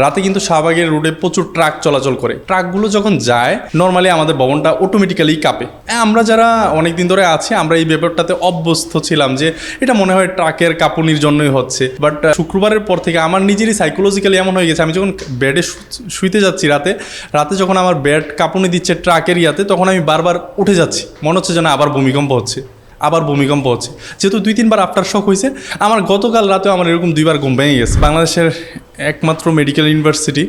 রাতে কিন্তু শাহবাগের রোডে প্রচুর ট্রাক চলাচল করে। ট্রাকগুলো যখন যায় নর্মালি আমাদের ভবনটা অটোমেটিক্যালি কাঁপে। আমরা যারা অনেক দিন ধরে আছি, আমরা এই ব্যাপারটাতে অভ্যস্ত ছিলাম যে এটা মনে হয় ট্রাকের কাঁপুনির জন্যই হচ্ছে। বাট শুক্রবারের পর থেকে আমার নিজেরই সাইকোলজিক্যালি এমন হয়ে গেছে। আমি যখন বেডে শুইতে যাচ্ছি রাতে রাতে যখন আমার বেড কাঁপুনি দিচ্ছে ট্রাকের ইয়াতে, তখন আমি বারবার উঠে যাচ্ছি। মনে হচ্ছে যেন আবার ভূমিকম্প হচ্ছে। আবার ভূমিকম্প হচ্ছে। যেহেতু দুই, তিনবার আফটার শক হয়েছে, আমার গতকাল রাতেও আমার এরকম দুইবার ঘুম ভেঙে গেছে। বাংলাদেশের একমাত্র মেডিকেল ইউনিভার্সিটি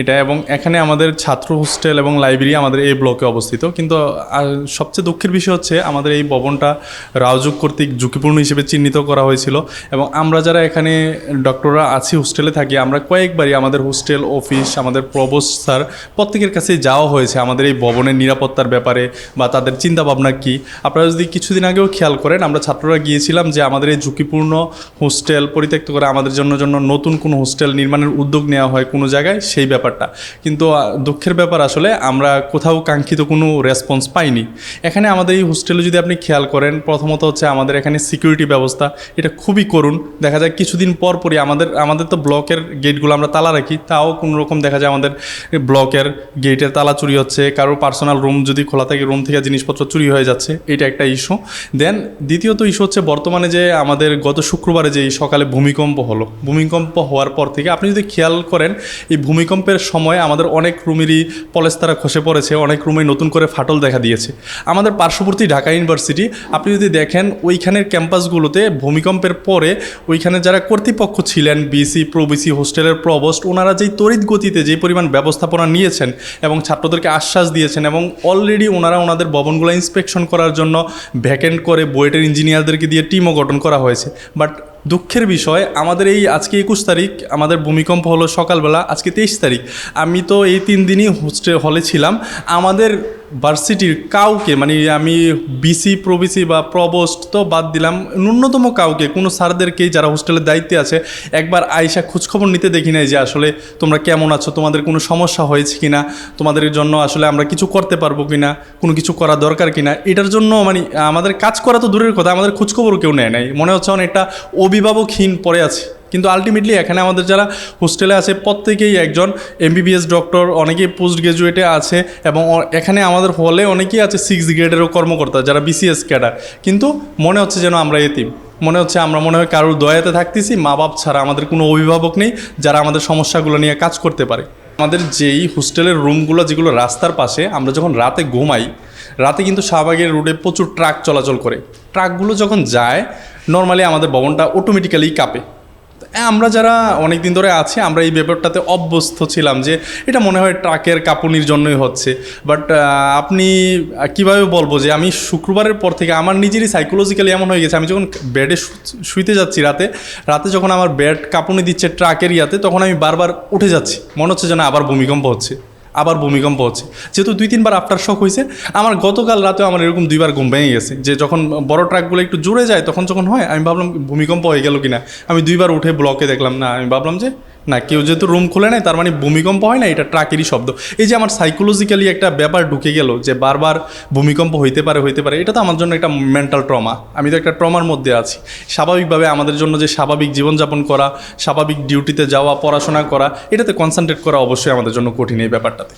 এটা এবং এখানে আমাদের ছাত্র হোস্টেল এবং লাইব্রেরি আমাদের এই ব্লকে অবস্থিত। কিন্তু সবচেয়ে দুঃখের বিষয় হচ্ছে আমাদের এই ভবনটা রাজুক কর্তৃক ঝুঁকিপূর্ণ হিসেবে চিহ্নিত করা হয়েছিল এবং আমরা যারা এখানে ডক্টররা আছি হোস্টেলে থাকি, আমরা কয়েকবারই আমাদের হোস্টেল অফিস আমাদের প্রবোস্ট স্যার প্রত্যেকের কাছে যাওয়া হয়েছে আমাদের এই ভবনের নিরাপত্তার ব্যাপারে বা তাদের চিন্তাভাবনা কী। আপনারা যদি কিছুদিন আগেও খেয়াল করেন, আমরা ছাত্ররা গিয়েছিলাম যে আমাদের এই ঝুঁকিপূর্ণ হোস্টেল পরিত্যক্ত করে আমাদের জন্য জন্য নতুন কোনো হোস্টেল নির্মাণের উদ্যোগ নেওয়া হয় কোনো জায়গায়, সেই ব্যাপারটা। কিন্তু দুঃখের ব্যাপার আসলে আমরা কোথাও কাঙ্ক্ষিত কোনো রেসপন্স পাইনি। এখানে আমাদের এই হোস্টেলে যদি আপনি খেয়াল করেন, প্রথমত হচ্ছে আমাদের এখানে সিকিউরিটি ব্যবস্থা, এটা খুবই করুণ। দেখা যায় কিছুদিন পর পরই আমাদের আমাদের তো ব্লকের গেটগুলো আমরা তালা রাখি, তাও কোনো রকম দেখা যায় আমাদের ব্লকের গেটের তালা চুরি হচ্ছে, কারও পার্সোনাল রুম যদি খোলা থাকে, রুম থেকে জিনিসপত্র চুরি হয়ে যাচ্ছে, এটা একটা ইস্যু। দেন, দ্বিতীয়ত ইস্যু হচ্ছে বর্তমানে যে আমাদের গত শুক্রবারে যে সকালে ভূমিকম্প হলো, ভূমিকম্প হওয়ার পর থেকে আপনি যদি খেয়াল করেন, এই ভূমিকম্পের সময় আমাদের অনেক রুমেরই পলেস্তারা খসে পড়েছে, অনেক রুমে নতুন করে ফাটল দেখা দিয়েছে। আমাদের পার্শ্ববর্তী ঢাকা ইউনিভার্সিটি, আপনি যদি দেখেন, ওইখানের ক্যাম্পাসগুলোতে ভূমিকম্পের পরে ওইখানে যারা কর্তৃপক্ষ ছিলেন বিসি প্রবিসি হোস্টেলের প্রবোস্ট ওনারা যেই তড়িৎ গতিতে যে পরিমাণ ব্যবস্থাপনা নিয়েছেন এবং ছাত্রদেরকে আশ্বাস দিয়েছেন এবং অলরেডি ওনারা ওনাদের ভবনগুলো ইন্সপেকশন করার জন্য ভ্যাকেন্ট করে বুয়েটের ইঞ্জিনিয়ারদেরকে দিয়ে টিমও গঠন করা হয়েছে। বাট দুঃখের বিষয়, আমাদের এই আজকে একুশ তারিখ, আমাদের ভূমিকম্প হলো সকালবেলা, আজকে তেইশ তারিখ। আমি তো এই তিন দিনই হোস্টে, হলে ছিলাম। আমাদের ভার্সিটির কাউকে মানে আমি বিসি প্রবিসি বা প্রবোস্ট তো বাদ দিলাম, ন্যূনতম কাউকে, কোনো স্যারদেরকে যারা হোস্টেলের দায়িত্বে আছে, একবার আয়সা খোঁজখবর নিতে দেখি নাই যে আসলে তোমরা কেমন আছো, তোমাদের কোনো সমস্যা হয়েছে কিনা, তোমাদের জন্য আসলে আমরা কিছু করতে পারব কি না কোনো কিছু করা দরকার কিনা, এটার জন্য মানে আমাদের কাজ করা তো দূরের কথা, আমাদের খোঁজখবর কেউ নেয় নাই। মনে হচ্ছে অনেকটা অভিভাবকহীন পড়ে আছে। কিন্তু আলটিমেটলি এখানে আমাদের যারা হোস্টেলে আছে প্রত্যেকেই একজন এমবিবিএস ডক্টর অনেকেই পোস্ট গ্রাজুয়েটে আছে এবং এখানে আমাদের হলে অনেকেই আছে সিক্স গ্রেডেরও কর্মকর্তা যারা বিসিএস ক্যাডার কিন্তু মনে হচ্ছে যেন আমরা এতিম। মনে হচ্ছে আমরা মনে হয় কারোর দয়াতে থাকতেছি মা বাপ ছাড়া আমাদের কোনো অভিভাবক নেই যারা আমাদের সমস্যাগুলো নিয়ে কাজ করতে পারে। আমাদের যেই হোস্টেলের রুমগুলো যেগুলো রাস্তার পাশে, আমরা যখন রাতে ঘুমাই, রাতে কিন্তু শাহবাগের রোডে প্রচুর ট্রাক চলাচল করে। ট্রাকগুলো যখন যায় নর্মালি আমাদের ভবনটা অটোমেটিক্যালি কাঁপে। আমরা যারা অনেক দিন ধরে আছি, আমরা এই ব্যাপারটাতে অভ্যস্ত ছিলাম যে এটা মনে হয় ট্রাকের কাঁপুনির জন্যই হচ্ছে। বাট আপনি কীভাবে বলব যে আমি শুক্রবারের পর থেকে আমার নিজেরই সাইকোলজিক্যালি এমন হয়ে গেছে, আমি যখন বেডে শুইতে যাচ্ছি রাতে রাতে যখন আমার বেড কাঁপুনি দিচ্ছে ট্রাকের ইয়াতে, তখন আমি বারবার উঠে যাচ্ছি। মনে হচ্ছে যেন আবার ভূমিকম্প হচ্ছে। আবার ভূমিকম্প হচ্ছে। যেহেতু দুই, তিনবার আফটার শক হয়েছে, আমার গতকাল রাতেও আমার এরকম দুইবার ঘুম ভেঙে গেছে, যে যখন বড় ট্রাকগুলো একটু জুড়ে যায়, তখন যখন হয়, আমি ভাবলাম ভূমিকম্প হয়ে গেল কিনা, আমি দুইবার উঠে ব্লকে দেখলাম, না, আমি ভাবলাম যে না, কেউ যেহেতু রুম খুলে নেয় তার মানে ভূমিকম্প হয় না, এটা ট্রাকেরই শব্দ। এই যে আমার সাইকোলজিক্যালি একটা ব্যাপার ঢুকে গেল যে বারবার ভূমিকম্প হইতে পারে হইতে পারে, এটা তো আমার জন্য একটা মেন্টাল ট্রমা আমি তো একটা ট্রমার মধ্যে আছি। স্বাভাবিকভাবে আমাদের জন্য যে স্বাভাবিক জীবনযাপন করা, স্বাভাবিক ডিউটিতে যাওয়া, পড়াশোনা করা, এটাতে কনসেন্ট্রেট করা অবশ্যই আমাদের জন্য কঠিন এই ব্যাপারটাতে।